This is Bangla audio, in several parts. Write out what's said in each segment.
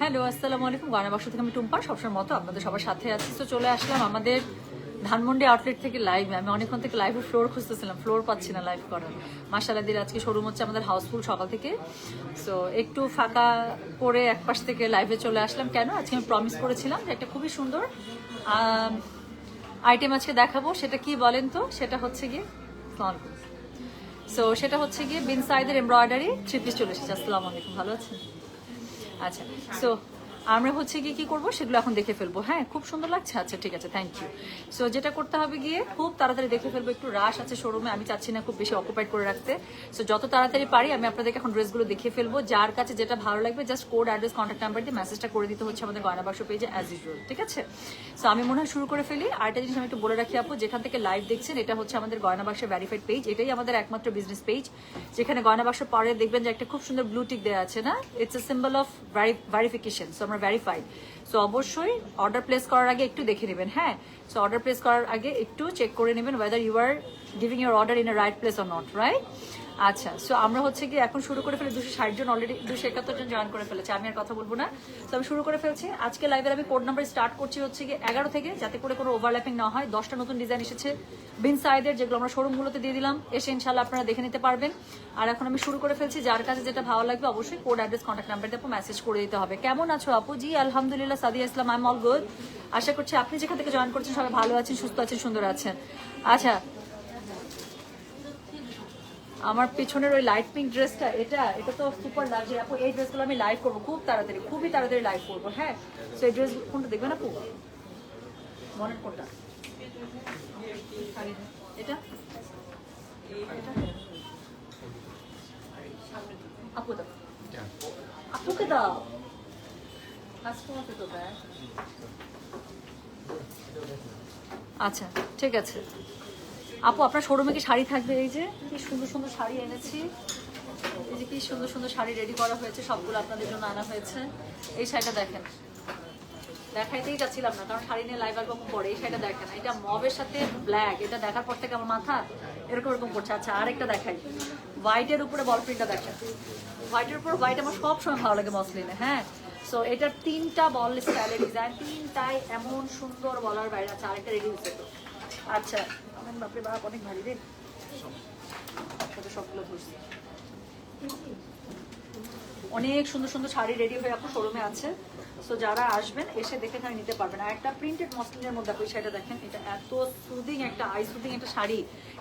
হ্যালো, আসসালামু আলাইকুম। বাক্স থেকে আমি টুম্পা, সবসময় মতো আপনাদের সবার সাথে আছি। তো চলে আসলাম আমাদের ধানমন্ডি আউটলেট থেকে লাইভ আমি অনেকক্ষণ থেকে লাইভে ফ্লোর খুঁজতেছিলাম ফ্লোর পাচ্ছি না লাইভ করার। মাসালাদির আজকে শোরুম হচ্ছে আমাদের হাউসফুল সকাল থেকে। সো একটু ফাঁকা করে এক পাশ থেকে লাইভে চলে আসলাম। কেন? আজকে আমি প্রমিস করেছিলাম যে একটা খুবই সুন্দর আইটেম আজকে দেখাবো। সেটা কি বলেন তো? সেটা হচ্ছে গিয়ে সো সেটা হচ্ছে গিয়ে বিন সাইদের এমব্রয়ডারি থ্রি পিস চলে এসেছে। আসসালামু আলাইকুম, ভালো আছেন? আচ্ছা সো আমরা হচ্ছে গিয়ে কি করব, সেগুলো এখন দেখে ফেলব। হ্যাঁ খুব সুন্দর লাগছে। আচ্ছা ঠিক আছে থ্যাংক ইউ সো যেটা করতে হবে গিয়ে খুব তাড়াতাড়ি দেখে ফেলব, একটু রাশ আছে শোরুমে আমি চাচ্ছি না খুব বেশি অকুপাইড করে রাখতে। সো যত তাড়াতাড়ি পারি, আমি আপনাদেরকে এখন ড্রেসগুলো দেখে ফেলব। যার কাছে যেটা ভালো লাগবে just code address contact number দিয়ে মেসেজটা করে দিতে হচ্ছে আমাদের গয়না বাক্স পেজে অ্যাজ ইউজুয়াল ঠিক আছে? সো আমি মনে হয় শুরু করে ফেলি। আরেকটা জিনিস আমি একটু বলে রাখি আপু, যেখান থেকে লাইভ দেখছেন, এটা হচ্ছে আমাদের গয়না বাক্সের ভ্যারিফাইড পেজ এটাই আমাদের একমাত্র বিজনেস পেজ যেখানে গয়না বাক্স পরে দেখবেন যে একটা খুব সুন্দর ব্লু টিক দেওয়া আছে, না? It's a symbol of verification so আমরা ভেরিফাইড সো অবশ্যই অর্ডার প্লেস করার আগে একটু দেখে নেবেন হ্যাঁ? সো অর্ডার প্লেস করার আগে একটু চেক করে নেবেন weather you are giving your order in a right place or not right আচ্ছা সো আমরা হচ্ছে কি এখন শুরু করে ফেলে দুশো ষাট জন অলরেডি দুশো একাত্তর জন জয়েন করে ফেলেছে, আমি আর কথা বলব না। তো আমি শুরু করে ফেলছি, আজকে লাইভের আমি কোড নাম্বার স্টার্ট করছি হচ্ছে কি এগারো থেকে, যাতে করে কোনো ওভারল্যাপিং না হয়। দশটা নতুন ডিজাইন এসেছে বিন সাইদের যেগুলো আমরা শোরুমগুলোতে দিয়ে দিলাম, এসে ইনশাল্লাহ আপনারা দেখে নিতে পারবেন। আর এখন আমি শুরু করে ফেলছি, যার কাছে যেটা ভালো লাগবে অবশ্যই কোড অ্যাড্রেস কন্ট্যাক্ট নাম্বার দিয়ে মেসেজ করে দিতে হবে। কেমন আছো আপু? জি, আলহামদুলিল্লাহ, Sadia Islam I am all good আশা করছি আপনি যেখান থেকে জয়েন করছেন সবাই ভালো আছেন, সুস্থ আছেন, সুন্দর আছেন। আচ্ছা আমার পেছনের ওই লাইট পিঙ্ক ড্রেসটা এটা এটা তো সুপার লাক্সারি আপু, এই ড্রেসগুলো আমি লাইভ করব, খুব তাড়াতাড়ি, খুবই তাড়াতাড়ি লাইভ করব হ্যাঁ? তো এই ড্রেস কোনটা দেখবেন আপু? মনের কোনটা? এটা? আপু দাও। আচ্ছা ঠিক আছে। আপু, আপনার শোরুমে কি শাড়ি থাকবে? এই যে, কি সুন্দর সুন্দর শাড়ি এনেছি। এই যে কি সুন্দর সুন্দর শাড়ি রেডি করা হয়েছে, সবগুলো আপনাদের জন্য আনা হয়েছে। এই শাড়িটা দেখেন। দেখাইতেই যাচ্ছিলাম না, কারণ শাড়ি নিয়ে লাইভ অ্যালবাম পরে এই শাড়িটা দেখেন। এটা মবের সাথে ব্ল্যাক এটা দেখার পর থেকে আমার মাথা এরকম এরকম করছে। আচ্ছা আরেকটা দেখাই। হোয়াইটের উপরে বল প্রিন্টটা দেখেন। হোয়াইটের উপর হোয়াইট আমার সব সময় ভালো লাগে মসলিনে হ্যাঁ? সো এটার তিনটা বল স্টাইলের ডিজাইন তিনটাই এমন সুন্দর বলার বাইরে আছে, আরেকটা রেডি হচ্ছে তো আচ্ছা বাপরে বাপ, অনেক ভারী রে। সবগুলো অনেক সুন্দর সুন্দর শাড়ি রেডি হয়ে আপনার শোরুমে আছে। সো যারা আসবেন, এসে দেখে এখানে নিতে পারবেন। আর একটা প্রিন্টেড মসলিনের মধ্যে আপনি শাড়িটা দেখেন, এটা এত সুদিং একটা আই সুদিং একটা শাড়ি।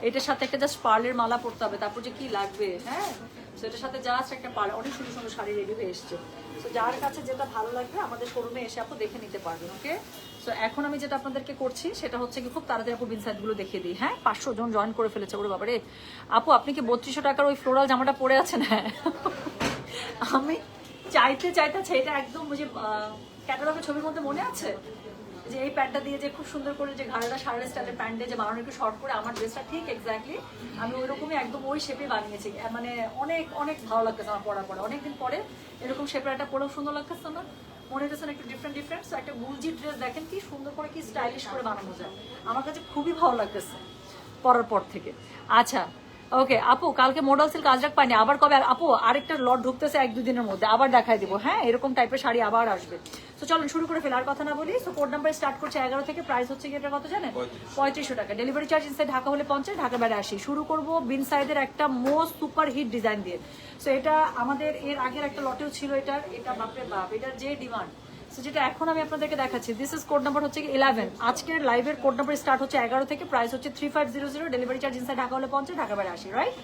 এটার সাথে একটা জাস্ট পার্লের মালা পরতে হবে। তারপর যে কি লাগবে হ্যাঁ? তো এটার সাথে জাস্ট একটা পার্ল অনেক সুন্দর সুন্দর শাড়ি রেডি হয়ে এসছে। তো যার কাছে যেটা ভালো লাগবে, আমাদের শোরুমে এসে আপু দেখে নিতে পারবেন ওকে সো এখন আমি যেটা আপনাদেরকে করছি, সেটা হচ্ছে কি খুব তাড়াতাড়ি আপু বিনসাইডগুলো দেখিয়ে দিই হ্যাঁ? পাঁচশো জন জয়েন করে ফেলেছে, ওরে বাবারে। আপু, আপনি কি বত্রিশশো টাকার ওই ফ্লোরাল জামাটা পরে আছেন? হ্যাঁ। আমি চাইতে চাইতেছে এটা একদম যে ক্যাটালগের ছবির মধ্যে মনে আছে? যে এই প্যান্টটা দিয়ে যে খুব সুন্দর করে যে ঘাড়টা সারের স্টাইলের প্যান্ট দিয়ে যে বানানো একটু শর্ট করে আমার ড্রেসটা ঠিক এক্স্যাক্টলি আমি ওই রকমই একদম ওই শেপে বানিয়েছি। মানে অনেক অনেক ভালো লাগতেছে আমার পড়া পরে। অনেকদিন পরে এরকম শেপের একটা পরেও সুন্দর লাগতেছে না? মনে হচ্ছে একটু ডিফারেন্ট ডিফারেন্ট একটা গুলজি ড্রেস দেখেন কি সুন্দর করে, কি স্টাইলিশ করে বানানো যায়। আমার কাছে খুবই ভালো লাগতেছে পরার পর থেকে। আচ্ছা ওকে আপু কালকে মডেল সিল্ক আজরাক পাইনি। আবার কবে? আর- আপু আরেকটা লট ঢুকতেছে এক দুদিনের মধ্যে। আবার দেখাই দিব। হ্যাঁ এরকম টাইপের শাড়ি আবার আসবে। তো চলুন শুরু করে ফেলার কথা না বলি সো কোড নাম্বার স্টার্ট করছে এগারো থেকে। প্রাইস হচ্ছে কি এটা কত জানেন? পঁয়ত্রিশশো। টাকা। ডেলিভারি চার্জ ইনসাইড ঢাকা হলে পঞ্চাশ ঢাকা বাইরে আসি শুরু করব বিন সাইডের একটা মোস্ট সুপার হিট ডিজাইন দিয়ে। সো এটা আমাদের এর আগের একটা লটেও ছিল এটার। এটা বাপরে বাপ এটার যে ডিমান্ড যেটা এখন আমি আপনাদেরকে দেখাচ্ছি দিস ইজ কোড নাম্বার হচ্ছে ইলেভেন আজকের লাইভের কোড নাম্বার স্টার্ট হচ্ছে এগারো থেকে প্রাইস হচ্ছে three five zero zero delivery charge inside Dhaka হলে পঞ্চাশ, ঢাকা বাইরে আসি রাইট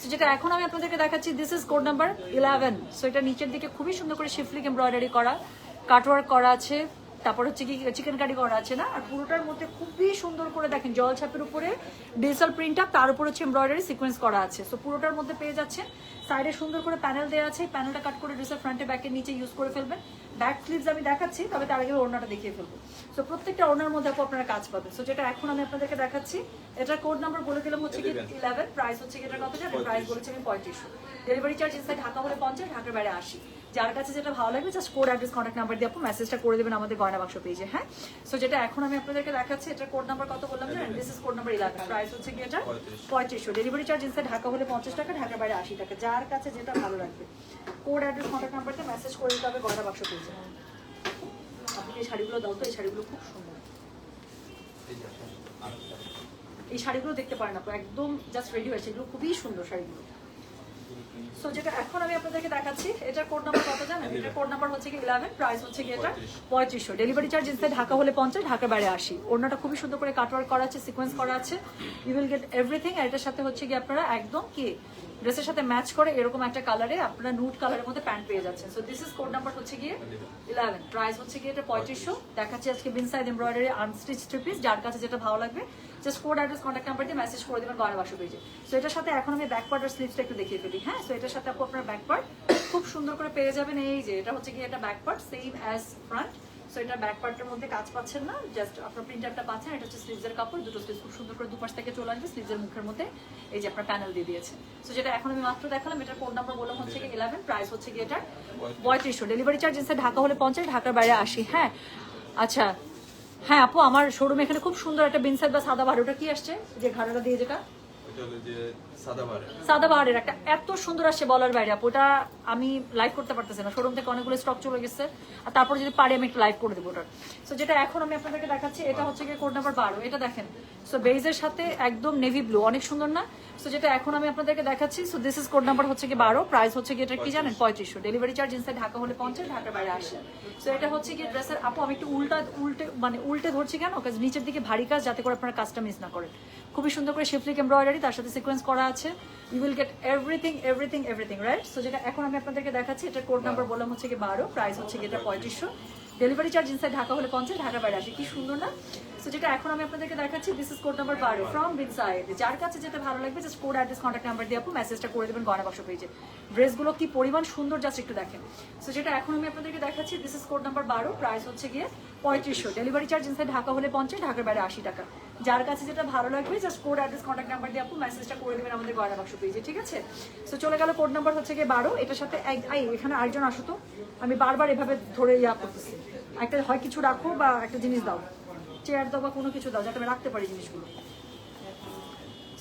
সো যেটা এখন আমি আপনাদেরকে দেখাচ্ছি this is code number eleven so এটা নিচের দিকে খুবই সুন্দর করে শিফলিক এমব্রয়ডারি করা কাটওয়ার্ক করা আছে। তারপর হচ্ছে কি চিকেন কারি করা আছে না? আর পুরোটার মধ্যে খুবই সুন্দর করে দেখেন জল ছাপের উপরে ডিজিটাল প্রিন্ট আপ তার উপর হচ্ছে এমব্রয়ডারি সিকোয়েন্স করা আছে। সো পুরোটার মধ্যে পেয়ে যাচ্ছেন। সাইডে সুন্দর করে প্যানেল দেওয়া আছে। প্যানেলটা কাট করে ড্রেসের ফ্রন্টে ব্যাকের নিচে ইউজ করে ফেলবেন। ব্যাক স্লিভস আমি দেখাচ্ছি তবে তার আগে ওড়নাটা দেখিয়ে ফেলব। সো প্রত্যেকটা ওড়নার মধ্যে আপু আপনারা কাজ পাবেন। সো যেটা এখন আমি আপনাদেরকে দেখাচ্ছি এটার কোড নাম্বার বলে দিলাম হচ্ছে কি ইলেভেন প্রাইস হচ্ছে কি এটা কত প্রাইস বলেছি আমি পঁয়ত্রিশশো ডেলিভারি চার্জ ইনসাইড ঢাকা হলে পঞ্চাশ ঢাকার বাইরে আসি যার কাছে যেটা ভালো লাগবে just code address contact number দিয়ে আপু মেসেজটা করে দেবেন আমাদের গয়না বাক্স পেজে হ্যাঁ? সো যেটা এখন আমি আপনাদেরকে দেখাচ্ছি এটা কোড নাম্বার কত বললাম জানেন this is code number eleven price হচ্ছে কি এটা? পঁয়ত্রিশশো। ডেলিভারি চার্জ ইনসাইড ঢাকা হলে পঞ্চাশ টাকা ঢাকার বাইরে আশি টাকা। যার কাছে যেটা ভালো লাগবে কোড অ্যাড্রেস কন্ট্যাক্ট নাম্বারটা মেসেজ করে দিতে হবে গয়না বাক্স পেজে আপনি এই শাড়িগুলো দাও তো এই শাড়িগুলো খুব সুন্দর। এই শাড়িগুলো দেখতে পারেন আপু একদম জাস্ট রেডি হয়েছে। এগুলো খুবই সুন্দর শাড়িগুলো। সো যেটা এখন আমি আপনাদেরকে দেখাচ্ছি এটার কোড নাম্বার কত জানেন? এটার কোড নাম্বার হচ্ছে কি ইলেভেন প্রাইস হচ্ছে কি এটা? পঁয়ত্রিশশো। ডেলিভারি চার্জ ইনসাইড ঢাকা হলে পঞ্চাশ ঢাকার বাইরে আসি ওনাটা খুবই সুন্দর করে কাটওয়ার্ক করা আছে সিকোয়েন্স করা আছে। ইউ উইল গেট এভরিথিং আর এটার সাথে হচ্ছে কি আপনারা একদম কি ড্রেসের সাথে ম্যাচ করে এরকম একটা কালারে আপনারা নুট কালারের মধ্যে প্যান্ট পেয়ে যাচ্ছেন। So this is code number হচ্ছে গিয়ে ইলেভেন প্রাইস হচ্ছে গিয়ে এটা পঁয়ত্রিশশো। দেখাচ্ছি আজকে Binside embroidery unstitch three piece যার কাছে যেটা ভালো লাগবে just code address contact number দিয়ে মেসেজ করে দেবেন গয়না বাসু পেজে সো এটার সাথে এখন আমি ব্যাক পার্ট আর স্লিভসটা একটু দেখিয়ে ফেলি হ্যাঁ? সো এটার সাথে আপু আপনার ব্যাক পার্ট খুব সুন্দর করে পেয়ে যাবেন। এই যে, এটা হচ্ছে কি এটা back part same as front so এটা ব্যাক পার্টের মধ্যে কাজ পাচ্ছেন না। জাস্ট আপনার প্রিন্টারটা পাচ্ছেন, এটা হচ্ছে স্লিভসের কাপড়। দুটো স্লিভ খুব সুন্দর করে দুপাশ থেকে চলে আসবে স্লিভসের মুখের মধ্যে। এই যে, আপনার প্যানেল দিয়ে দিয়েছে। সো যেটা এখন আমি মাত্র দেখালাম, এটার কোড নাম্বার বললাম হচ্ছে কি ইলেভেন প্রাইস হচ্ছে কি এটা পঁয়ত্রিশশো। ডেলিভারি চার্জ ইনসাইড ঢাকা হলে পঞ্চাশ, ঢাকার বাইরে আসি হ্যাঁ? আচ্ছা। হ্যাঁ আপু, আমার শোরুম এখানে খুব সুন্দর একটা বিনসাইড বা সাদা ভার ওটা কি আসছে? যে ঘাড়াটা দিয়ে যেটা? এটা সাদা বাহারের একটা, এত সুন্দর আসছে বলার বাইরে আপু, ওটা আমি লাইভ করতে পারতেছি না। শোরুম থেকে অনেকগুলো স্টক চলে গেছে। আর তারপর যদি পারি আমি একটু লাইভ করে দেবো ওটার। সো যেটা এখন আমি আপনাদেরকে দেখাচ্ছি, এটা হচ্ছে গিয়ে কোড নাম্বার বারো। এটা দেখেন। সো বেজের সাথে একদম নেভি ব্লু অনেক সুন্দর না? সো যেটা এখন আমি আপনাদেরকে দেখাচ্ছি so this is code number হচ্ছে কি বারো প্রাইস হচ্ছে কি এটা কি জানেন? পঁয়ত্রিশশো। ডেলিভারি চার্জ ইনসাইড ঢাকা হলে পঞ্চাশ ঢাকার বাইরে আসে সো এটা হচ্ছে কি ড্রেসের আপু আমি একটু উল্টা উল্টে মানে উল্টে ধরছি কেন? কাজ নিচের দিকে ভারী কাজ যাতে করে আপনারা কাজটা মিস না করেন। খুবই সুন্দর করে শিফলিক এমব্রয়ডারি তার সাথে সিকোয়েন্স করা আছে। You will get everything everything everything right so যেটা এখন আমি আপনাদেরকে দেখাচ্ছি এটা কোড নাম্বার বললাম হচ্ছে কি বারো প্রাইস হচ্ছে কি এটা পঁয়ত্রিশশো। ডেলিভারি চার্জ ইনসাইড ঢাকা হলে পঞ্চাশ ঢাকার বাইরে আসে কি সুন্দর না? সো যেটা এখন আমি আপনাদেরকে দেখাচ্ছি দিস ইজ কোড নাম্বার বারো ফ্রম বিনসাইড যার কাছে যেটা ভালো লাগবে just code address contact number দিয়ে আপু মেসেজটা করে দেবেন গয়না বাক্স পেজে ড্রেসগুলো কি পরিমাণ সুন্দর জাস্ট একটু দেখেন। সো যেটা এখন আমি আপনাদেরকে দেখাচ্ছি দিস ইজ কোড নাম্বার বারো প্রাইস হচ্ছে গিয়ে পঁয়ত্রিশশো। ডেলিভারি চার্জ ইনসাইড ঢাকা হলে পঞ্চাশ, ঢাকার বাইরে আশি টাকা। যার কাছে যেটা ভালো লাগবে just code address contact number দিয়ে আপু মেসেজটা করে দেবেন আমাদের গয়না বাক্স পেজে ঠিক আছে? সো চলে গেল কোড নাম্বার হচ্ছে গিয়ে বারো। এটার সাথে এক- এখানে আরেকজন আসো তো। আমি বারবার এভাবে ধরে ইয়া করতেছি। একটা হয় কিছু রাখো বা একটা জিনিস দাও। চেয়ার দাও বা কোনো কিছু দাও যাতে আমি রাখতে পারি জিনিসগুলো।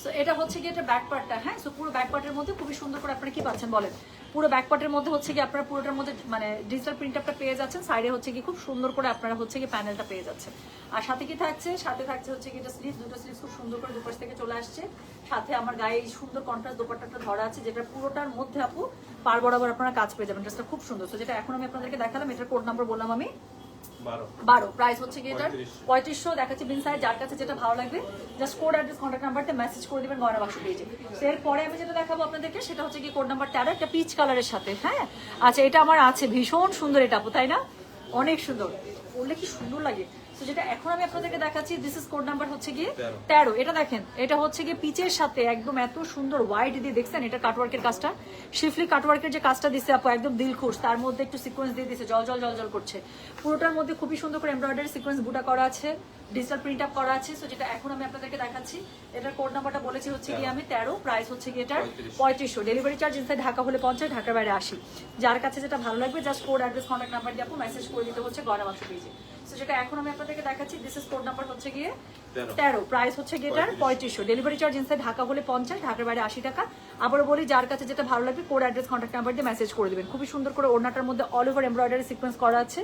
সো এটা হচ্ছে কি এটা ব্যাক পার্টটা হ্যাঁ? সো পুরো ব্যাক পার্টের মধ্যে খুবই সুন্দর করে আপনারা কি পাচ্ছেন বলেন? পুরো ব্যাক পার্টের মধ্যে হচ্ছে কি আপনারা পুরোটার মধ্যে মানে ডিজিটাল প্রিন্ট আপটা পেয়ে যাচ্ছেন সাইডে হচ্ছে কি খুব সুন্দর করে আপনারা হচ্ছে কি প্যানেলটা পেয়ে যাচ্ছেন। আর সাথে কি থাকছে? সাথে থাকছে হচ্ছে কি এটা স্লিভ দুটো স্লিভ খুব সুন্দর করে দুপাশ থেকে চলে আসছে। সাথে আমার গায়ে এই সুন্দর কন্ট্রাস্ট দোপাট্টাটা ধরা আছে, যেটা পুরোটার মধ্যে আপু পার বরাবর আপনারা কাজ পেয়ে যাবেন। ড্রেসটা খুব সুন্দর। তো যেটা এখন আমি আপনাদেরকে দেখালাম, এটার কোড নাম্বার বললাম আমি। বারো। প্রাইস হচ্ছে কি এটার? পঁয়ত্রিশশো। দেখাচ্ছি বিন সাইজ যার কাছে যেটা ভালো লাগবে জাস্ট কোড অ্যাড্রেস কন্ট্যাক্ট নাম্বারতে মেসেজ করে দিবেন গয়না বাক্স পেয়েছে এরপরে আমি যেটা দেখাবো আপনাদেরকে সেটা হচ্ছে কি কোড নাম্বার তেরো একটা পিচ কালারের সাথে হ্যাঁ? আচ্ছা এটা আমার আছে ভীষণ সুন্দর এটা আপু তাই না? অনেক সুন্দর। বললে কি সুন্দর লাগে? তো যেটা এখন আমি আপনাদেরকে দেখাচ্ছি দিস ইজ কোড নাম্বার হচ্ছে গিয়ে তেরো। এটা দেখেন এটা হচ্ছে গিয়ে পিচের সাথে একদম এত সুন্দর হোয়াইট দিয়ে দেখছেন এটা কাটওয়ার্কের কাজটা। শিফলি কাটওয়ার্কের যে কাজটা দিচ্ছে আপু একদম দিল খুশ তার মধ্যে একটু সিকোয়েন্স দিয়ে দিচ্ছে জল জল জল জল করছে। পুরোটার মধ্যে খুবই সুন্দর করে এমব্রয়ডারি সিকোয়েন্স বুটা করা আছে ডিজিটাল প্রিন্ট আপ করা আছে। সো যেটা এখন আমি আপনাদেরকে দেখাচ্ছি এটার কোড নাম্বারটা বলেছি হচ্ছে গিয়ে আমি তেরো প্রাইস হচ্ছে গিয়ে এটার পঁয়ত্রিশশো। ডেলিভারি চার্জ ইনসাইড ঢাকা হলে পঞ্চাশ ঢাকার বাইরে আসি যার কাছে যেটা ভালো লাগবে just code address contact number দিয়ে আপু মেসেজ করে দিতে হচ্ছে গয়না বাক্স পেয়েছে সো যেটা এখন আমি আপনাদেরকে দেখাচ্ছি দিস ইজ কোড নাম্বার হচ্ছে গিয়ে তেরো। তেরো। প্রাইস হচ্ছে গিয়ে এটার পঁয়ত্রিশশো। ডেলিভারি চার্জ ইনসাইড ঢাকা হলে পঞ্চাশ ঢাকার বাইরে আশি টাকা। আবারও বলি যার কাছে যেটা ভালো লাগবে কোড অ্যাড্রেস কন্ট্যাক্ট নাম্বার দিয়ে মেসেজ করে দেবেন। খুবই সুন্দর করে ওড়নাটার মধ্যে অল ওভার এমব্রয়ডারি সিকোয়েন্স করা আছে।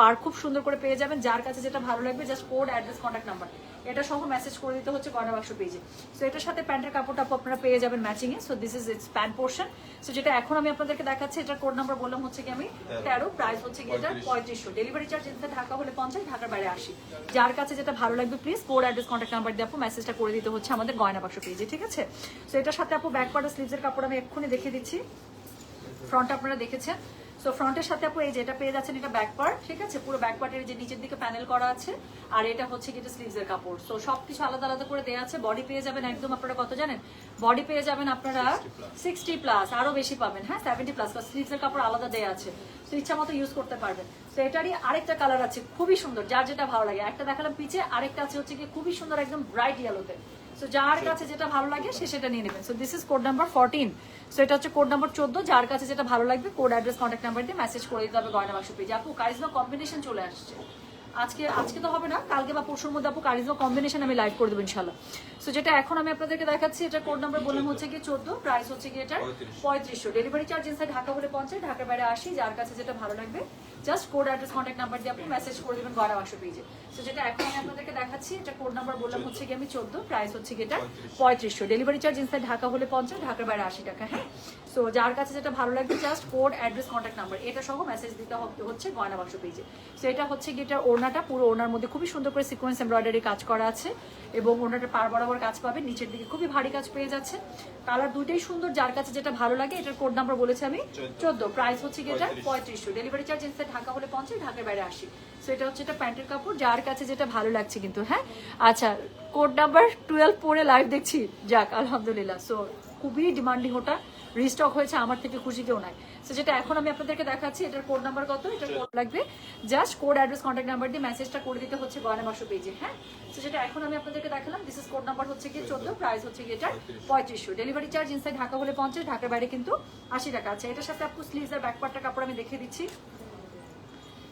পার খুব সুন্দর করে পেয়ে যাবেন। যার কাছে যেটা ভালো লাগবে just code address contact number এটা সহ মেসেজ করে দিতে হচ্ছে গয়না বাক্স পেজে সো এটার সাথে প্যান্টের কাপড়টা আপু আপনারা পেয়ে যাবেন ম্যাচিংয়ে so this is it's pant portion so যেটা এখন আমি আপনাদেরকে দেখাচ্ছি এটার কোড নাম্বার বললাম হচ্ছে কি আমি তেরো। প্রাইস হচ্ছে কি এটা পঁয়ত্রিশশো। ডেলিভারি চার্জ এতে ঢাকা হলে পঞ্চাশ ঢাকার বাইরে আসি যার কাছে যেটা ভালো লাগবে please code address contact number দিয়ে আপু মেসেজটা করে দিতে হচ্ছে আমাদের গয়না বাক্স পেজে ঠিক আছে? সো এটার সাথে আপু ব্যাক পার্ট স্লিভসের কাপড় আমি এক্ষুনি দেখিয়ে দিচ্ছি। ফ্রন্ট আপনারা দেখেছেন। সো ফ্রন্টের সাথে আপু এই যেটা পেয়ে যাচ্ছেন এটা ব্যাক পার্ট ঠিক আছে? পুরো ব্যাক পার্টের যে নিচের দিকে প্যানেল করা আছে, আর এটা হচ্ছে কি এটা স্লিভসের কাপড়। সো সবকিছু আলাদা আলাদা করে দেওয়া আছে। বডি পেয়ে যাবেন একদম আপনারা কত জানেন? বডি পেয়ে যাবেন আপনারা সিক্সটি প্লাস আরও বেশি পাবেন। হ্যাঁ সেভেন্টি প্লাস স্লিভসের কাপড় আলাদা দেওয়া আছে। তো ইচ্ছা মতো ইউজ করতে পারবেন। তো এটারই আরেকটা কালার আছে, খুবই সুন্দর, যার যেটা ভালো লাগে। একটা দেখালাম পিছে, আরেকটা আছে হচ্ছে কি খুবই সুন্দর একদম ব্রাইট ইয়েলোতে সো যার কাছে যেটা ভালো লাগে সে সেটা নিয়ে নেবেন। So this is code number fourteen so এটা হচ্ছে কোড নাম্বার চোদ্দ। যার কাছে যেটা ভালো লাগবে কোড অ্যাড্রেস কন্ট্যাক্ট নাম্বার দিয়ে মেসেজ করে দিতে হবে গয়না বাক্স পেজে আপু কারিজমা কম্বিনেশন চলে আসছে। আজকে আজকে তো হবে না কালকে বা পরশুর মধ্যে আপু কারিজমা কম্বিনেশন আমি লাইভ করে দেবো ইনশাল্লাহ সো যেটা এখন আমি আপনাদেরকে দেখাচ্ছি এটা কোড নাম্বার বললাম হচ্ছে কি চোদ্দ প্রাইস হচ্ছে কি এটা পঁয়ত্রিশশো। ডেলিভারি চার্জ ইনসাইড ঢাকা হলে পঞ্চাশ ঢাকার বাইরে আসি যার কাছে যেটা ভালো লাগবে just code address contact number দিয়ে আপনি মেসেজ করে দেবেন গয়না বাক্স পেজে সো যেটা এখন আমি আপনাদেরকে দেখাচ্ছি এটা কোড নাম্বার বললাম হচ্ছে কি আমি চোদ্দ প্রাইস হচ্ছে কি এটা পঁয়ত্রিশশো। ডেলিভারি চার্জ ইনসাইড ঢাকা হলে পঞ্চাশ ঢাকার বাইরে আশি টাকা হ্যাঁ? সো যার কাছে যেটা ভালো লাগবে just code address contact number এটা সহ মেসেজ দিতে হবে হচ্ছে গয়না বাক্স পেজে সো এটা হচ্ছে কি এটা ওড়নাটা পুরো ওনার মধ্যে খুবই সুন্দর করে সিকোয়েন্স এমব্রয়ডারি কাজ করা আছে এবং ওড়নাটা পার বরাবর কাজ পাবে নিচের দিকে খুবই ভারী কাজ পেয়ে যাচ্ছে। কালার দুইটাই সুন্দর যার কাছে যেটা ভালো লাগে এটার কোড নাম্বার বলেছি আমি চোদ্দ। প্রাইস হচ্ছে কি এটা? পঁয়ত্রিশশো। ডেলিভারি চার্জ ইনসাইড ঢাকা হলে পঞ্চাশ ঢাকার বাইরে আসি সো এটা হচ্ছে এটা প্যান্টের কাপড় যার কাছে যেটা ভালো লাগছে কিন্তু হ্যাঁ? আচ্ছা কোড নাম্বার টুয়েলভ পরে লাইভ দেখছি। যাক আলহামদুলিল্লাহ। সো খুবই ডিমান্ডিং ওটা। রিস্টক হয়েছে আমার থেকে খুশি কেউ নাই। সো যেটা এখন আমি আপনাদেরকে দেখাচ্ছি এটার কোড নাম্বার কত? এটার কোড লাগবে just code address contact number দিয়ে মেসেজটা করে দিতে হচ্ছে গয়না মাসো পেজে হ্যাঁ? সো যেটা এখন আমি আপনাদেরকে দেখালাম। দিস ইস কোড নাম্বার হচ্ছে কি চোদ্দ। প্রাইস হচ্ছে কি এটার পঁয়ত্রিশশো। ডেলিভারি চার্জ ইনসাইড ঢাকা হলে পঞ্চাশ ঢাকার বাইরে কিন্তু আশি টাকা আছে। এটার সাথে আপু স্লিভস আর ব্যাকপার্টটা কাপড় আমি দেখে দিচ্ছি।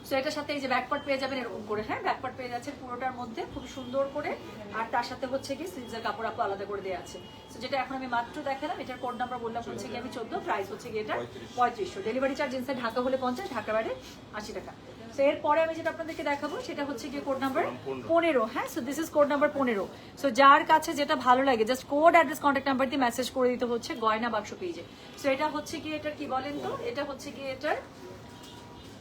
সো এটার সাথে এই যে ব্যাকপার্ট পেয়ে যাবেন এরকম করে হ্যাঁ? ব্যাকপার্ট পেয়ে যাচ্ছে পুরোটার মধ্যে খুব সুন্দর করে। আর তার সাথে হচ্ছে কি স্লিভসের কাপড় আপু আলাদা করে দেওয়া আছে। সো যেটা এখন আমি মাত্র দেখালাম এটার কোড নাম্বার বললাম হচ্ছে কি আমি চোদ্দ প্রাইস হচ্ছে কি এটা পঁয়ত্রিশশো ডেলিভারি চার্জ ইনসাইড ঢাকা হলে পঞ্চাশ ঢাকার বাইরে আশি টাকা। তো এরপরে আমি যেটা আপনাদেরকে দেখাবো সেটা হচ্ছে কি কোড নাম্বার পনেরো। হ্যাঁ? So this is code number পনেরো। সো যার কাছে যেটা ভালো লাগে just code address contact number দিয়ে মেসেজ করে দিতে হচ্ছে গয়না বাক্স পেজে সো এটা হচ্ছে কি এটার কি বলেন তো? এটা হচ্ছে কি এটার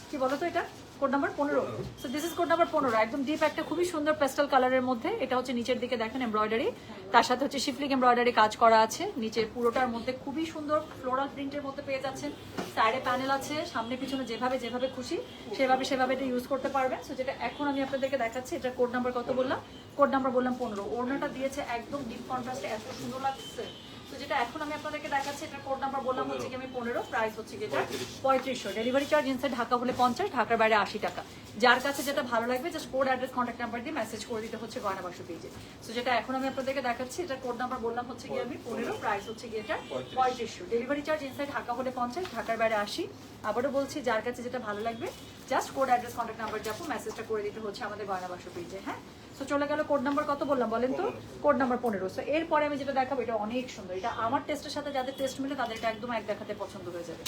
কি বলতো এটা? কোড নাম্বার পনেরো। So this is code number পনেরো। একদম ডিপ একটা খুবই সুন্দর পেস্টাল কালারের মধ্যে। এটা হচ্ছে নিচের দিকে দেখেন এমব্রয়ডারি তার সাথে হচ্ছে শিফলিক এমব্রয়ডারি কাজ করা আছে। নিচের পুরোটার মধ্যে খুবই সুন্দর ফ্লোরাল প্রিন্টের মধ্যে পেয়ে যাচ্ছেন। সাইডে প্যানেল আছে। সামনে পিছনে যেভাবে যেভাবে খুশি সেভাবে সেভাবে এটা ইউজ করতে পারবেন। সো যেটা এখন আমি আপনাদেরকে দেখাচ্ছি এটা কোড নাম্বার কত বললাম? কোড নাম্বার বললাম পনেরো। ওড়নাটা দিয়েছে একদম ডিপ কন্ট্রাস্টে এত সুন্দর লাগছে। তো যেটা এখন আমি আপনাদেরকে দেখাচ্ছি এটা কোড নাম্বার বললাম হচ্ছে কি আমি পনেরো প্রাইস হচ্ছে কি এটা পঁয়ত্রিশশো। ডেলিভারি চার্জ ইনসাইড ঢাকা হলে পঞ্চাশ ঢাকার বাইরে আশি টাকা। যার কাছে যেটা ভালো লাগবে just code address contact number দিয়ে মেসেজ করে দিতে হচ্ছে গয়না বাক্স পেজে সো যেটা এখন আমি আপনাদেরকে দেখাচ্ছি এটা কোড নাম্বার বললাম হচ্ছে কি আমি পনেরো প্রাইস হচ্ছে এটা পঁয়ত্রিশশো। ডেলিভারি চার্জ ইনসাইড ঢাকা হলে পঞ্চাশ ঢাকার বাইরে আশি। আবারও বলছি যার কাছে যেটা ভালো লাগবে just code address contact number যাব মেসেজটা করে দিতে হচ্ছে আমাদের গয়না বাক্স পেজে হ্যাঁ? সো চলে গেল কোড নাম্বার কত বললাম বলেন তো? কোড নাম্বার পনেরো। সো এরপরে আমি যেটা দেখাবো এটা অনেক সুন্দর। এটা আমার টেস্টের সাথে যাদের টেস্ট মিলে তাদের এটা একদম এক দেখাতে পছন্দ হয়ে যাবে।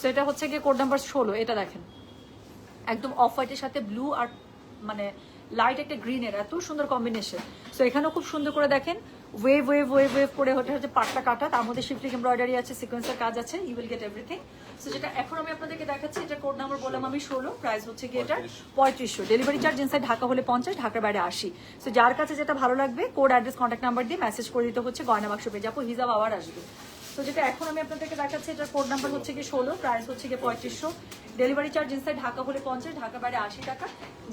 সো এটা হচ্ছে গিয়ে কোড নাম্বার ষোলো এটা দেখেন। একদম অফ হোয়াইটের সাথে ব্লু আর মানে লাইট একটা গ্রিনের এত সুন্দর কম্বিনেশন সো এখানেও খুব সুন্দর করে দেখেন। ওয়েভ ওয়েভ ওয়েভ ওয়েভ করে হতে হচ্ছে পাটটা কাটা। তার মধ্যে শিফটিং এমব্রয়ডারি আছে সিকোয়েন্সের কাজ আছে you will get everything so যেটা এখন আমি আপনাদেরকে দেখাচ্ছি এটা কোড নাম্বার বললাম আমি ষোলো প্রাইস হচ্ছে গিয়ে এটা পঁয়ত্রিশশো। ডেলিভারি চার্জ ইনসাইড ঢাকা হলে পঞ্চাশ ঢাকার বাইরে আসি সো যার কাছে যেটা ভালো লাগবে কোড অ্যাড্রেস কন্ট্যাক্ট নাম্বার দিয়ে মেসেজ করে দিতে হচ্ছে গয়না বাক্স পেয়ে যাব হিজাব আবার আসবে। তো যেটা এখন আমি আপনাদেরকে দেখাচ্ছি, এটার কোড নাম্বার হচ্ছে কি ষোলো প্রাইস হচ্ছে কি পঁয়ত্রিশশো। ডেলিভারি চার্জ ইনসাইড ঢাকা হলে পঞ্চাশ, ঢাকা বাইরে আশি টাকা।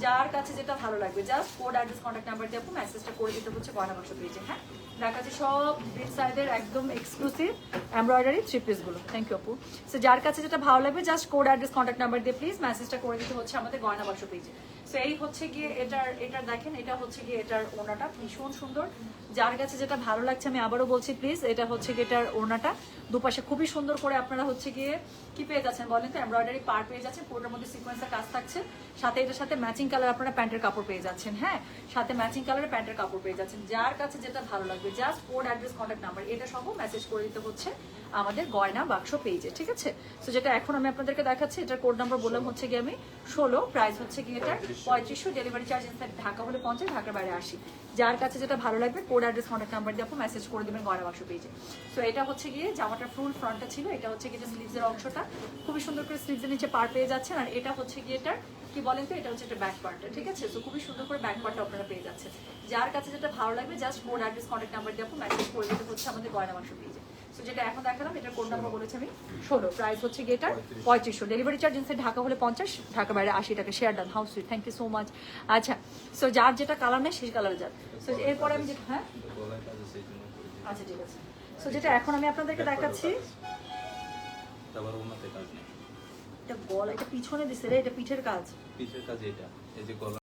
যার কাছে যেটা ভালো লাগবে just code address contact number দিয়ে আপনি মেসেজটা করে দিতে হচ্ছে গয়না বছর পেয়েছে হ্যাঁ? দেখাচ্ছে সব বিগ সাইডের একদম এক্সক্লুসিভ এমব্রয়ডারি থ্রি পিসগুলো থ্যাংক ইউ আপু সো যার কাছে যেটা ভালো লাগবে just code address contact number দিয়ে প্লিজ মেসেজটা করে দিতে হচ্ছে আমাদের গয়না বাক্স পেজে সো এই হচ্ছে গিয়ে এটার এটার দেখেন, এটা হচ্ছে গিয়ে এটার ওনাটা ভীষণ সুন্দর। যার কাছে যেটা ভালো লাগছে, আমি আবারও বলছি প্লিজ এটা হচ্ছে গিয়ে এটার ওনাটা দুপাশে খুবই সুন্দর করে আপনারা হচ্ছে গিয়ে কি পেয়ে যাচ্ছেন বলেন তো? এমব্রয়ডারি পার পেয়ে যাচ্ছেন পুরোটার মধ্যে সিকোয়েন্সের কাজ থাকছে। সাথে এটার সাথে ম্যাচিং কালার আপনারা প্যান্টের কাপড় পেয়ে যাচ্ছেন হ্যাঁ? সাথে ম্যাচিং কালারের প্যান্টের কাপড় পেয়ে যাচ্ছেন। যার কাছে যেটা ভালো লাগবে just code address contact number এটা সহ মেসেজ করে দিতে হচ্ছে আমাদের গয়না বাক্স পেজে ঠিক আছে? তো যেটা এখন আমি আপনাদেরকে দেখাচ্ছি এটার কোড নাম্বার বললাম হচ্ছে গিয়ে আমি ষোলো প্রাইস হচ্ছে গিয়ে এটা পঁয়ত্রিশশো। ডেলিভারি চার্জ ঢাকা হলে পঞ্চাশ ঢাকার বাইরে আসি যার কাছে যেটা ভালো লাগবে কোড অ্যাড্রেস কন্ট্যাক্ট নাম্বার দিয়ে আপনি মেসেজ করে দেবেন গয়না বাক্স পেজে সো এটা হচ্ছে গিয়ে জামাটার ফুল ফ্রন্টটা ছিল, এটা হচ্ছে গিয়ে স্লিভসের অংশটা। খুবই সুন্দর করে স্লিভসের নিচে পার পেয়ে যাচ্ছেন, আর এটা হচ্ছে গিয়ে এটার, কি বলেন তো? এটা হচ্ছে একটা ব্যাক পার্টটা ঠিক আছে? তো খুবই সুন্দর করে ব্যাক পার্টটা আপনারা পেয়ে যাচ্ছেন। যার কাছে যেটা ভালো লাগবে just code address contact number দিয়ে আপনি মেসেজ করে দিতে হচ্ছে আমাদের গয়না বাক্স পেজে তো যেটা এখন দেখালাম এটার কোড নাম্বার বলেছি আমি? ষোলো। প্রাইস হচ্ছে গিয়ে এটার পঁয়ত্রিশশো। ডেলিভারি চার্জ ঢাকা হলে পঞ্চাশ ঢাকা বাইরে আশি টাকা। Share done house sweet thank you so much আচ্ছা সো যার যেটা কালার নেই সেই কালারে যান সো এরপরে আমি যেটা হ্যাঁ। আচ্ছা ঠিক আছে। সো যেটা এখন আমি আপনাদেরকে দেখাচ্ছি এটা গলা এটা পিছনে দিছে রে এটা পিঠের কাজ। পিছের কাজ এটা। এই যে গলা